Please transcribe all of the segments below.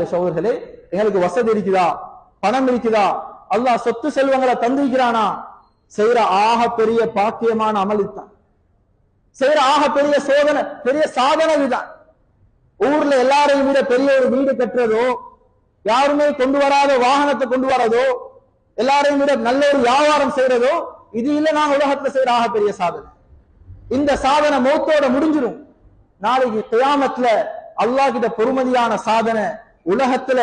இல்ல சோதர்களே எங்களுக்கு வசதி இருக்குதா? பணம் இருக்குதா? அல்லாஹ் சொத்து செல்வங்களை தந்திருக்கிறானா? செய்யற ஆக பெரிய பாக்கியமான அமளித்தான் செய்யற ஆக பெரிய சோதனை பெரிய சாதனை இதுதான். ஊர்ல எல்லாரையும் விட பெரிய ஒரு வீடு கட்டுறதோ யாருமே கொண்டு வராத வாகனத்தை கொண்டு வரதோ எல்லாரையும் விட நல்ல ஒரு வியாபாரம் செய்யறதோ இது இல்ல நான் உலகத்துல செய்யற ஆக பெரிய சாதனை. இந்த சாதனை மௌத்தோட முடிஞ்சிடும் நாளைக்கு கியாமத்துல அல்லாஹ் கிட்ட பொறுமதியான சாதனை உலகத்துல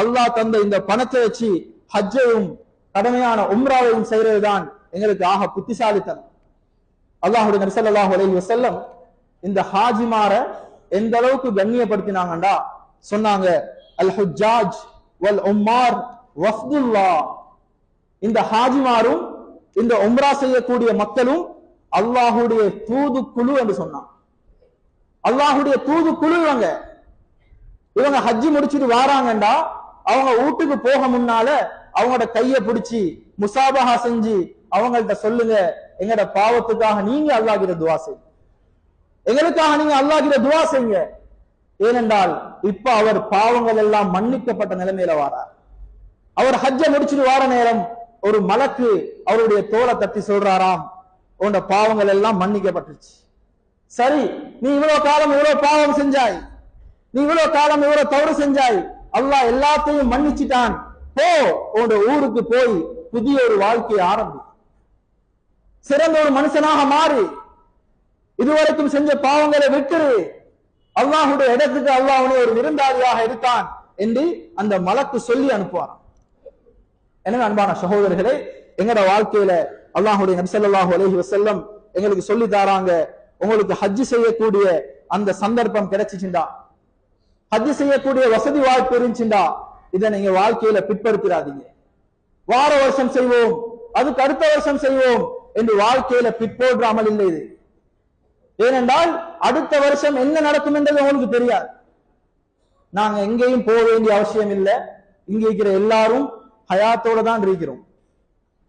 அல்லாஹ் தந்த இந்த பணத்தை வச்சு ஹஜ்ஜையும் கடமையான உம்ராவையும் செய்யறதுதான் எங்களுக்கு ஆக புத்திசாலித்தனம். அல்லாஹுடைய நபி அல்லாஹ் அலைஹி செல்லம் இந்த ஹாஜிமார எந்த அளவுக்கு கண்ணியப்படுத்தினாங்கண்டா? சொன்னாங்க அல் ஹுஜாஜ் வல் உம்மார் வஃப்துல்லா இந்த ஹாஜிமாரும் இந்த உம்ரா செய்யக்கூடிய மக்களும் அல்லாஹுடைய தூது குழு என்று சொன்னான் அல்லாஹுடைய தூது குழு இவங்க இவங்க ஹஜ்ஜி முடிச்சிட்டு வாராங்கண்டா அவங்க வீட்டுக்கு போக முன்னால அவங்களோட கைய பிடிச்சி முசாபகா செஞ்சு அவங்கள்ட்ட சொல்லுங்க. எங்கட பாவத்துக்காக நீங்க அல்லாகிற துவா செய்யுங்க. எங்களுக்காக நீங்க அல்லாகிற துவா செய்யுங்க. ஏனென்றால் இப்ப அவர் பாவங்கள் எல்லாம் மன்னிக்கப்பட்ட நிலைமையில வாரார். அவர் ஹஜ்ஜ முடிச்சுட்டு வார நேரம் ஒரு மலக்கு அவருடைய தோலை தட்டி சொல்றாராம் உன்னோட பாவங்கள் எல்லாம் மன்னிக்கப்பட்டுச்சு சரி நீ இவ்வளவு காலம் இவ்வளவு பாவம் செஞ்சாய். நீ இவ்வளவு காலம் இவ்வளவு தவறு செஞ்சாய். அல்லாஹ் எல்லாத்தையும் மன்னிச்சுட்டான். போ உன்னோட ஊருக்கு போய் புதிய ஒரு வாழ்க்கையை ஆரம்பி. சிறந்த ஒரு மனுஷனாக மாறி. இதுவரைக்கும் செஞ்ச பாவங்களை விட்டுரு. அல்லாஹுடைய இடத்துக்கு அல்லாஹ் ஒரு விருந்தாளியாக இருக்கான் என்று அந்த மலக்கு சொல்லி அனுப்புவார் எனவே அன்பான சகோதரர்களே எங்கட வாழ்க்கையில அல்லாஹுடைய நபி அலஹி வசல்லம் எங்களுக்கு சொல்லி தாராங்க. உங்களுக்கு ஹஜ்ஜு செய்யக்கூடிய அந்த சந்தர்ப்பம் கிடைச்சிச்சுண்டா? ஹஜ் செய்யக்கூடிய வசதி வாய்ப்பு இருந்துச்சுண்டா இதை நீங்க வாழ்க்கையில பிற்படுத்திடாதீங்க. வார வருஷம் செய்வோம் அதுக்கு அடுத்த வருஷம் செய்வோம் என்று வாழ்க்கையில பிற்போடுற அமல் இல்லை இது. ஏனென்றால் அடுத்த வருஷம் என்ன நடக்கும் என்றது உங்களுக்கு தெரியாது. நாங்க எங்கேயும் போக வேண்டிய அவசியம் இல்லை. இங்க இருக்கிற எல்லாரும் ஹயாத்தோட தான் இருக்கிறோம்.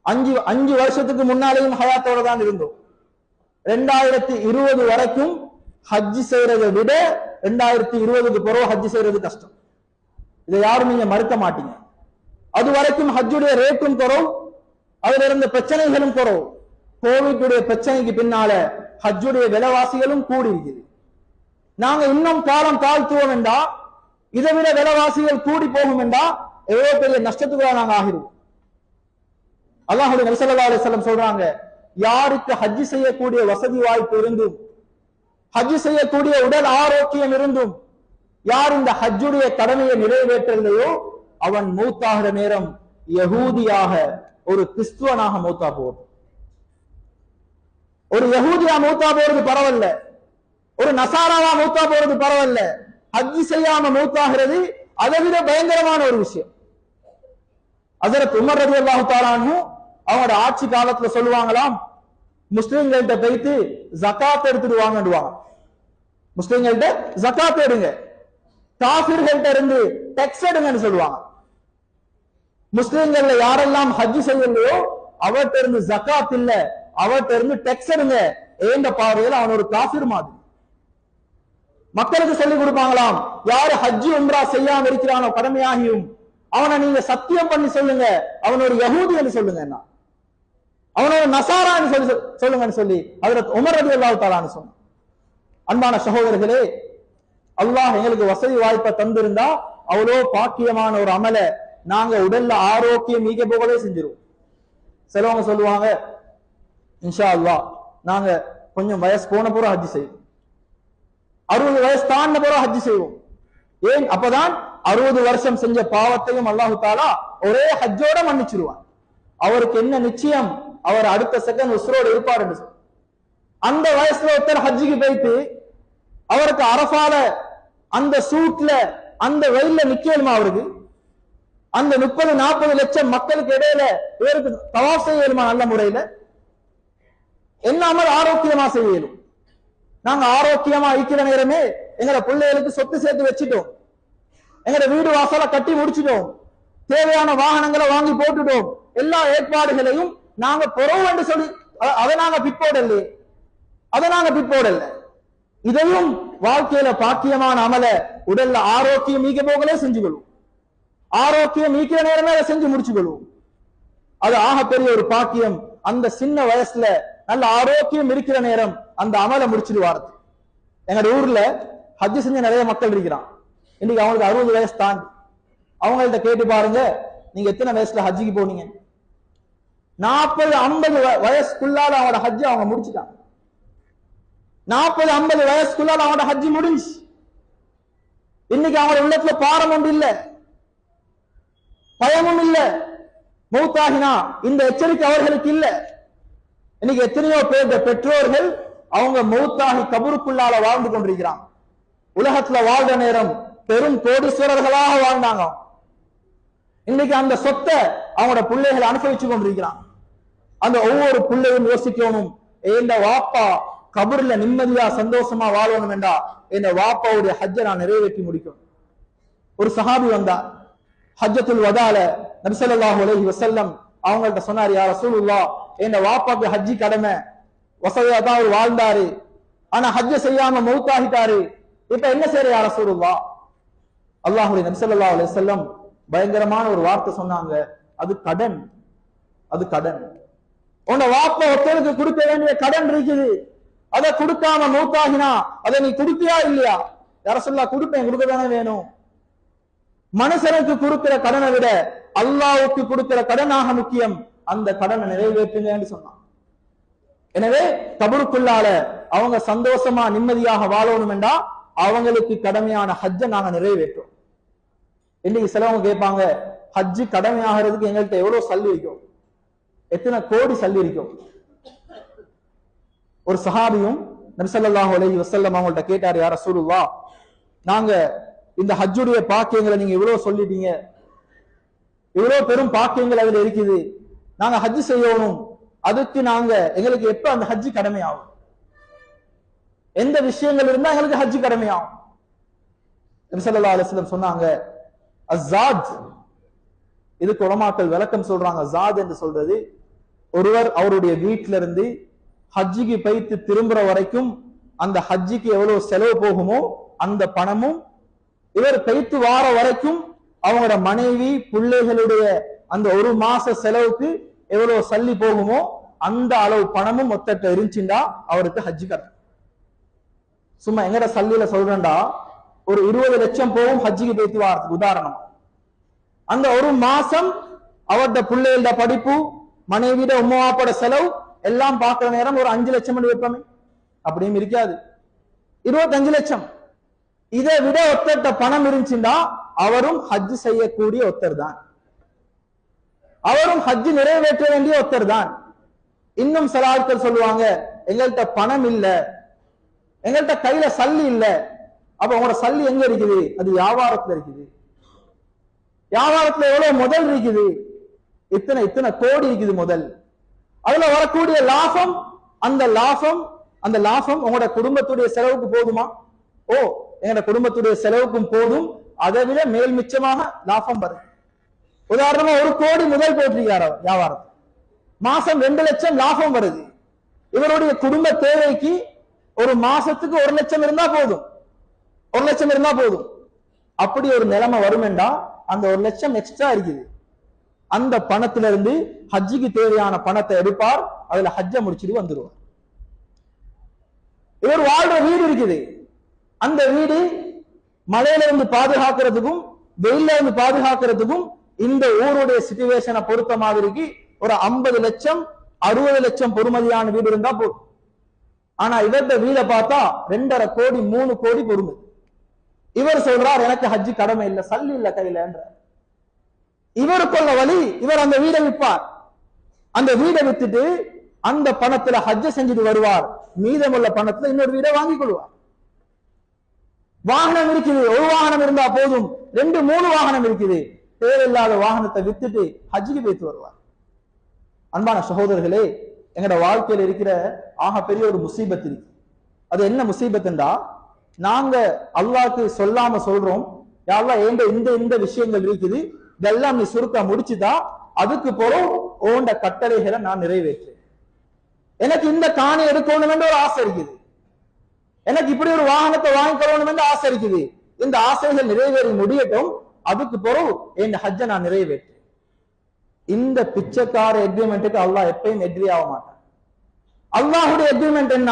அஞ்சு அஞ்சு வருஷத்துக்கு முன்னாலேயும் ஹயாத்தோட தான் இருந்தோம். ரெண்டாயிரத்தி இருபது வரைக்கும் ஹஜ் செய்யறதை விட ரெண்டாயிரத்தி இருபதுக்கு பிறகு ஹஜ் செய்யறது கஷ்டம். இதை யாரும் நீங்க மறுக்க மாட்டீங்க. அது வரைக்கும் ஹஜ்ஜுடைய ரேட்டும் குறவும் அதுல இருந்த பிரச்சனைகளும் குறவும் கோவிட்டுடைய பிரச்சனைக்கு பின்னால ஹஜ்ஜுடைய விலைவாசிகளும் கூடி இருக்குது நாங்க இன்னும் காலம் தாழ்த்துவோம் என்றா இதை விட விலைவாசிகள் கூடி போகும் என்றா எவ்வளவு பெரிய நஷ்டத்துக்குள்ள நாங்க ஆகிருவோம் அல்லாஹுடைய நரிசல்லா அலிசல்லம் சொல்றாங்க யாருக்கு ஹஜ்ஜி செய்யக்கூடிய வசதி வாய்ப்பு இருந்தும் ஹஜ் செய்யக்கூடிய உடல் ஆரோக்கியம் இருந்தும் யார் இந்த ஹஜ்ஜுடைய கடமையை நிறைவேற்றலையோ அவன் மூத்தாகிற நேரம் யகூதியாக ஒரு கிறிஸ்துவனாக மூத்தா போகும் ஒரு யகூதியா மூத்தா போறது பரவாயில்ல. ஒரு நசாராவா மூத்தா போறது பரவாயில்ல. ஹஜ் செய்யாம மூத்தாகிறது அதை விட பயங்கரமான ஒரு விஷயம். அதற்கு உமர் ரதி அல்லாஹு தாரானும் அவங்களோட ஆட்சி காலத்துல சொல்லுவாங்களாம் முஸ்லிம்கள்ட்ட போயிட்டு ஜக்காத் எடுத்துட்டு வாங்கடுவாங்க முஸ்லிம்கள்ட்ட ஜகாத் எடுங்க. காபிர்கள்ட்ட இருந்து டெக்ஸ் எடுங்கன்னு சொல்லுவாங்க. முஸ்லிம்கள்ல யாரெல்லாம் ஹஜ் செய்யலையோ அவர்கிட்ட இருந்து ஜகாத் இல்ல அவர்கிட்ட இருந்து டெக்ஸ் எடுங்க. ஏந்த பார்வையில் அவன் ஒரு காபிர் மாதிரி. மக்களுக்கு சொல்லிக் கொடுப்பாங்களாம் யாரு ஹஜ் உம்ரா செய்யாம இருக்கிறானோ கடமையாகியும் அவனை நீங்க சத்தியம் பண்ணி சொல்லுங்க அவன் ஒரு யகூதின்னு சொல்லுங்க என்ன. அவனோட நசாரான்னு சொல்லி சொல்லுங்கன்னு சொல்லி அதுல உமர் ரவி அல்லாஹ் சொன்ன அன்பான சகோதரர்களே அல்லாஹ் எங்களுக்கு வசதி வாய்ப்பை தந்திருந்தா அவ்வளோ பாக்கியமான ஒரு அமல நாங்க உடல்ல ஆரோக்கியம் மீக போகவே செஞ்சிருவோம். சிலவங்க சொல்லுவாங்க இன்ஷா அல்லா நாங்க கொஞ்சம் வயசு போன பூரா ஹஜ் செய்வோம். அறுபது வயசு தாண்ட பூரா ஹஜ்ஜி செய்வோம். ஏன்? அப்பதான் அறுபது வருஷம் செஞ்ச பாவத்தையும் அல்லாஹு தாலா ஒரே ஹஜ்ஜோட மன்னிச்சிருவான். அவருக்கு என்ன நிச்சயம்? அவர் அடுத்த செகண்ட் உசுரோடு இருப்பார் என்று அந்த வயசுல ஒருத்தர் ஹஜ்ஜுக்கு போயிட்டு அவருக்கு அரபால அந்த சூட்ல அந்த வெயில்ல நிக்கணுமா அவருக்கு? அந்த முப்பது நாற்பது லட்சம் மக்களுக்கு இடையில இவருக்கு தவா செய்யணுமா நல்ல முறையில? என்னாமல் ஆரோக்கியமா செய்யணும் நாங்க ஆரோக்கியமா இருக்கிற நேரமே எங்களை பிள்ளைகளுக்கு சொத்து சேர்த்து வச்சுட்டோம். எங்கட வீடு வாசல கட்டி முடிச்சிட்டோம். தேவையான வாகனங்களை வாங்கி போட்டுட்டோம். எல்லா ஏற்பாடுகளையும் நாங்க பொறவு என்று சொல்லி அதை நாங்க பிற்போடலையே அதை நாங்க பிற்போடல்ல இதையும் வாழ்க்கையில பாக்கியமான அமல உடல்ல ஆரோக்கியம் மீக்க போகலே செஞ்சு கொள்வோம். ஆரோக்கியம் மீக்கிற நேரமே அதை செஞ்சு முடிச்சு கொள்வோம். அது ஆகப்பெரிய ஒரு பாக்கியம். அந்த சின்ன வயசுல நல்ல ஆரோக்கியம் இருக்கிற நேரம் அந்த அமலை முடிச்சிடுவாரு. எங்களோட எங்க ஊர்ல ஹஜ் செஞ்ச நிறைய மக்கள் இருக்கிறான். இன்னைக்கு அவங்களுக்கு அறுபது வயசு தாண்டி. அவங்கள்ட்ட கேட்டு பாருங்க நீங்க எத்தனை வயசுல ஹஜ்ஜிக்கு போனீங்க நாற்பது ஐம்பது வயசுக்குள்ளால அவனோட ஹஜ்ஜி அவங்க முடிச்சுட்டாங்க. நாற்பது ஐம்பது வயசுக்குள்ளால அவனோட ஹஜ்ஜி முடிஞ்சு இன்னைக்கு அவங்களோட உள்ளத்துல பாரம் ஒன்று இல்ல. பயமும் இல்ல. மௌத்தாகினா இந்த எச்சரிக்கை அவர்களுக்கு இல்ல. இன்னைக்கு எத்தனையோ பேர் பெற்றோர்கள் அவங்க மௌத்தாகி கபருக்குள்ளால வாழ்ந்து கொண்டிருக்கிறாங்க. உலகத்துல வாழ்ற நேரம் பெரும் கோடீஸ்வரர்களாக வாழ்ந்தாங்க. இன்னைக்கு அந்த சொத்தை அவங்களோட பிள்ளைகள் அனுபவிச்சு கொண்டிருக்கிறான் அந்த ஒவ்வொரு பிள்ளையும் யோசிக்கணும். இந்த வாப்பா கபூர்ல நிம்மதியா சந்தோஷமா வாழணும் என்றா இந்த வாப்பாவுடைய ஹஜ்ஜை நான் நிறைவேற்றி முடிக்கணும் ஒரு சஹாபி வந்தா ஹஜ்ஜத்துல் வதால நபிசல்லாஹு அலஹி வசல்லம் அவங்கள்ட்ட சொன்னார் யார் ரசூலுல்லா என் வாப்பாக்கு ஹஜ்ஜி கடமை. வசதியா தான் அவர் வாழ்ந்தாரு. ஆனா ஹஜ்ஜ செய்யாம மௌத்தாகிட்டாரு. இப்ப என்ன செய்யற யார் ரசூலுல்லா அல்லாஹுடைய நபிசல்லா அலைஹி வஸல்லம் பயங்கரமான ஒரு வார்த்தை சொன்னாங்க. அது கடன். அது கடன். உன்னை வாப்ப ஒருத்தருக்கு கொடுக்க வேண்டிய கடன் இருக்குது. அதை கொடுக்காம மூத்தாகினா அதை நீ கொடுத்தியா இல்லையா? யார சொல்லா கொடுப்பேன் கொடுக்க தானே வேணும். மனுஷனுக்கு கொடுக்கிற கடனை விட அல்லாவுக்கு கொடுக்கிற கடனாக முக்கியம் அந்த கடனை நிறைவேற்றுங்கன்னு சொன்னான். எனவே கபருக்குள்ளால அவங்க சந்தோஷமா நிம்மதியாக வாழணும் என்றா அவங்களுக்கு கடமையான ஹஜ்ஜை நாங்க நிறைவேற்றோம் இன்னைக்கு சிலவங்க கேட்பாங்க ஹஜ்ஜு கடமையாகிறதுக்கு எங்கள்கிட்ட எவ்வளவு சல்லி இருக்கும்? எத்தனை கோடி சல்லி இருக்கும் ஒரு சஹாபியும் நபிசல்லாஹு அலைஹி வசல்லம் அவங்கள்ட்ட கேட்டார் யார சூருவா நாங்க இந்த ஹஜ்ஜுடைய பாக்கியங்களை நீங்க இவ்வளவு சொல்லிட்டீங்க. இவ்வளவு பெரும் பாக்கியங்கள் அதுல இருக்குது. நாங்க ஹஜ் செய்யணும். அதுக்கு நாங்க எங்களுக்கு எப்ப அந்த ஹஜ்ஜு கடமையாகும்? எந்த விஷயங்கள் இருந்தா எங்களுக்கு ஹஜ்ஜு கடமையாகும். நபிசல்லா அலிஸ்லம் சொன்னாங்க அசாத் இதுக்கு உலமாக்கள் விளக்கம் சொல்றாங்க ஜாத் என்று சொல்றது ஒருவர் அவருடைய வீட்டில இருந்து ஹஜ்ஜிக்கு பைத்து திரும்புற வரைக்கும் அந்த ஹஜ்ஜிக்கு எவ்வளவு செலவு போகுமோ அந்த பணமும் இவர் பைத்து வார வரைக்கும் அவங்களோட மனைவி பிள்ளைகளுடைய அந்த ஒரு மாச செலவுக்கு எவ்வளவு சல்லி போகுமோ அந்த அளவு பணமும் மொத்தட்ட இருந்துச்சுண்டா அவருக்கு ஹஜ்ஜி கட்டணும். சும்மா எங்கட சல்லியில சொல்றேன்டா ஒரு இருபது லட்சம் போகும் ஹஜ்ஜிக்கு பைத்து வாரத்துக்கு. உதாரணம். அந்த ஒரு மாசம் அவர்ட பிள்ளைகளோட படிப்பு மனைவிட உமாவாப்போட செலவு எல்லாம் பார்க்கிற நேரம் ஒரு அஞ்சு லட்சம் பண்ணி வைப்போமே. அப்படியும் இருக்காது. இருபத்தஞ்சு லட்சம். இதை விட ஒத்தட்ட பணம் இருந்துச்சுன்னா அவரும் ஹஜ் செய்யக்கூடிய ஒத்தர் தான் அவரும் ஹஜ் நிறைவேற்ற வேண்டிய ஒத்தர் தான் இன்னும் சில ஆட்கள் சொல்லுவாங்க எங்கள்கிட்ட பணம் இல்ல. எங்கள்கிட்ட கையில சல்லி இல்ல. அப்ப உங்களோட சல்லி எங்க இருக்குது? அது வியாபாரத்துல இருக்குது. வியாபாரத்துல எவ்வளவு முதல் இருக்குது? இத்தனை இத்தனை கோடி இருக்குது முதல். அதுல வரக்கூடிய லாபம் அந்த லாபம் அந்த லாபம் உங்களோட குடும்பத்துடைய செலவுக்கு போதுமா? ஓ எங்களோட குடும்பத்துடைய செலவுக்கும் போதும். அதை விட மேல் மிச்சமாக லாபம் வரும் உதாரணமா ஒரு கோடி முதல் போட்டிருக்காரு அவர் வியாபாரம். மாசம் ரெண்டு லட்சம் லாபம் வருது. இவருடைய குடும்ப தேவைக்கு ஒரு மாசத்துக்கு ஒரு லட்சம் இருந்தா போதும். ஒரு லட்சம் இருந்தா போதும். அப்படி ஒரு நிலைமை வரும் என்றா அந்த ஒரு லட்சம் எக்ஸ்ட்ரா இருக்குது. அந்த பணத்துல இருந்து ஹஜ்ஜிக்கு தேவையான பணத்தை எடுப்பார் அதுல ஹஜ்ஜ முடிச்சுட்டு வந்துருவார். இவர் வாழ்ற வீடு இருக்குது. அந்த வீடு மழையில இருந்து பாதுகாக்கிறதுக்கும் வெயில இருந்து பாதுகாக்கிறதுக்கும் இந்த ஊருடைய சிச்சுவேஷனை பொறுத்த மாதிரிக்கு ஒரு ஐம்பது லட்சம் அறுபது லட்சம் பொறுமதியான வீடு இருந்தா போதும். ஆனா இவர்த வீட பார்த்தா ரெண்டரை கோடி மூணு கோடி பொறுமை. இவர் சொல்றார் எனக்கு ஹஜ்ஜி கடமை இல்லை சல்லி இல்லை கையில என்ற இவருக்குள்ள வழி இவர் அந்த வீடை விற்பார். அந்த வீடை வித்துட்டு அந்த பணத்துல ஹஜ்ஜ செஞ்சுட்டு வருவார். மீதமுள்ள பணத்துல இன்னொரு வீடை வாங்கிக் கொள்வார். வாகனம் இருக்குது. ஒரு வாகனம் இருந்தா போதும். ரெண்டு மூணு வாகனம் இருக்குது. தேவையில்லாத வாகனத்தை வித்துட்டு ஹஜ்ஜுக்கு போய்த்து வருவார். அன்பான சகோதரர்களே எங்கட வாழ்க்கையில இருக்கிற ஆக பெரிய ஒரு முசீபத் இருக்கு. அது என்ன முசீபத்துண்டா? நாங்க அல்லாக்கு சொல்லாம சொல்றோம். யாரெல்லாம் ஏண்ட இந்த இந்த விஷயங்கள் இருக்குது. இதெல்லாம் நீ சுருக்க முடிச்சுதா? அதுக்கு பிறகு ஓண்ட கட்டளைகளை நான் நிறைவேற்றேன் எனக்கு இந்த காணி எடுக்கணும் என்று ஒரு ஆசை இருக்குது. எனக்கு இப்படி ஒரு வாகனத்தை வாங்கிக்கணும் என்று ஆசை இருக்குது. இந்த ஆசைகள் நிறைவேறி முடியட்டும். அதுக்கு பிறகு என் ஹஜ்ஜை நான் நிறைவேற்றேன் இந்த பிச்சைக்கார எக்ரிமெண்ட்டுக்கு அல்லாஹ் எப்பயும் எக்ரி ஆக மாட்டான். அல்லாஹுடைய எக்ரிமெண்ட் என்ன?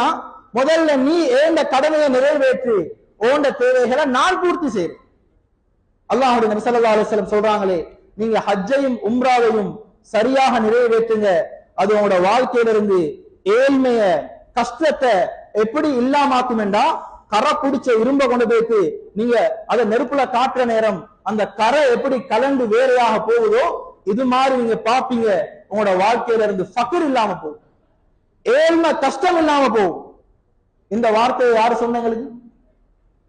முதல்ல நீ ஏண்ட கடமையை நிறைவேற்று ஓண்ட தேவைகளை நான் பூர்த்தி செய்றேன் அல்லாஹுடைய நபிசல்லா அலிஸ்லம் சொல்றாங்களே நீங்க ஹஜ்ஜையும் உம்ராவையும் சரியாக நிறைவேற்றுங்க. அது உங்களோட வாழ்க்கையில இருந்து ஏழ்மைய கஷ்டத்தை எப்படி இல்லாமாக்கும் என்றா கரை பிடிச்ச இரும்ப கொண்டு போயிட்டு நீங்க அதை நெருப்புல காட்டுற நேரம் அந்த கரை எப்படி கலந்து வேறையாக போகுதோ இது மாதிரி நீங்க பாப்பீங்க உங்களோட வாழ்க்கையில இருந்து ஃபக்கர் இல்லாம போகும். ஏழ்மை கஷ்டம் இல்லாம போகும். இந்த வார்த்தையை யாரு சொன்னங்களுக்கு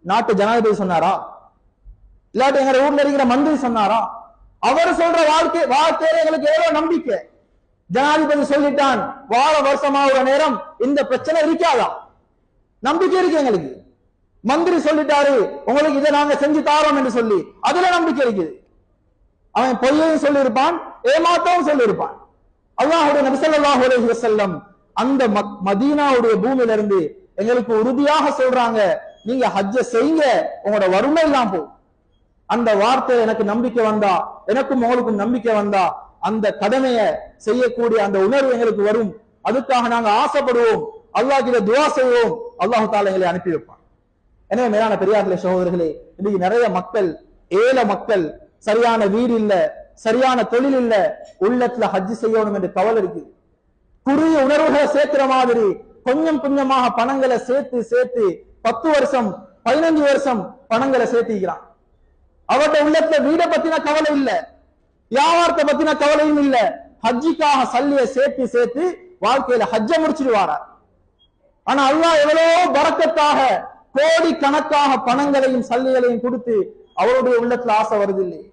நாட்டு ஜனாதிபதி சொன்னாரா? இல்லாட்டி எங்க ஊர்ல இருக்கிற மந்திரி சொன்னாரா? அவர் சொல்ற வாழ்க்கை வாழ்க்கையில எங்களுக்கு எவ்வளவு நம்பிக்கை? ஜனாதிபதி சொல்லிட்டான் வார வருஷமாகிற நேரம் இந்த பிரச்சனை இருக்காதா? நம்பிக்கை இருக்கு எங்களுக்கு. மந்திரி சொல்லிட்டாரு உங்களுக்கு இதை நாங்க செஞ்சு தாரோம் என்று சொல்லி. அதுல நம்பிக்கை இருக்குது. அவன் பொய்யையும் சொல்லியிருப்பான் ஏமாத்தவும் சொல்லியிருப்பான். அல்லாஹுடைய நபிசல்லாஹு அலைஹி வஸல்லம் அந்த மதீனாவுடைய பூமியில இருந்து எங்களுக்கு உறுதியாக சொல்றாங்க நீங்க ஹஜ்ஜ செய்யுங்க உங்களோட வறுமை எல்லாம் போகும். அந்த வார்த்தை எனக்கு நம்பிக்கை வந்தா எனக்கும் உங்களுக்கும் நம்பிக்கை வந்தா அந்த கடமையை செய்யக்கூடிய அந்த உணர்வு எங்களுக்கு வரும். அதுக்காக நாங்க ஆசைப்படுவோம். அல்லாஹ் கிட்ட துவா செய்வோம். அல்லாஹு தாலா எங்களை அனுப்பி வைப்பான். எனவே மேலான பெரியார்களே சகோதரர்களே இன்னைக்கு நிறைய மக்கள் ஏழை மக்கள் சரியான வீடு இல்ல சரியான தொழில் இல்ல உள்ளத்துல ஹஜ்ஜி செய்யணும் என்று கவலை இருக்கு குறுகிய உணர்வுகளை சேர்க்கிற மாதிரி கொஞ்சம் கொஞ்சமாக பணங்களை சேர்த்து சேர்த்து பத்து வருஷம் பதினஞ்சு வருஷம் பணங்களை சேர்த்திக்கிறான். அவருடைய உள்ளத்துல வீட பத்தின கவலை இல்ல. வியாபாரத்தை பத்தின கவலையும் இல்ல. ஹஜ்ஜிக்காக சல்லிய சேர்த்து சேர்த்து வாழ்க்கையில ஹஜ்ஜ முடிச்சிடுவாரா? ஆனா அல்லாஹ் எவ்வளவோ பறக்கத்தாக கோடி கணக்காக பணங்களையும் சல்லிகளையும் கொடுத்து அவருடைய உள்ளத்துல ஆசை வருது இல்லையே?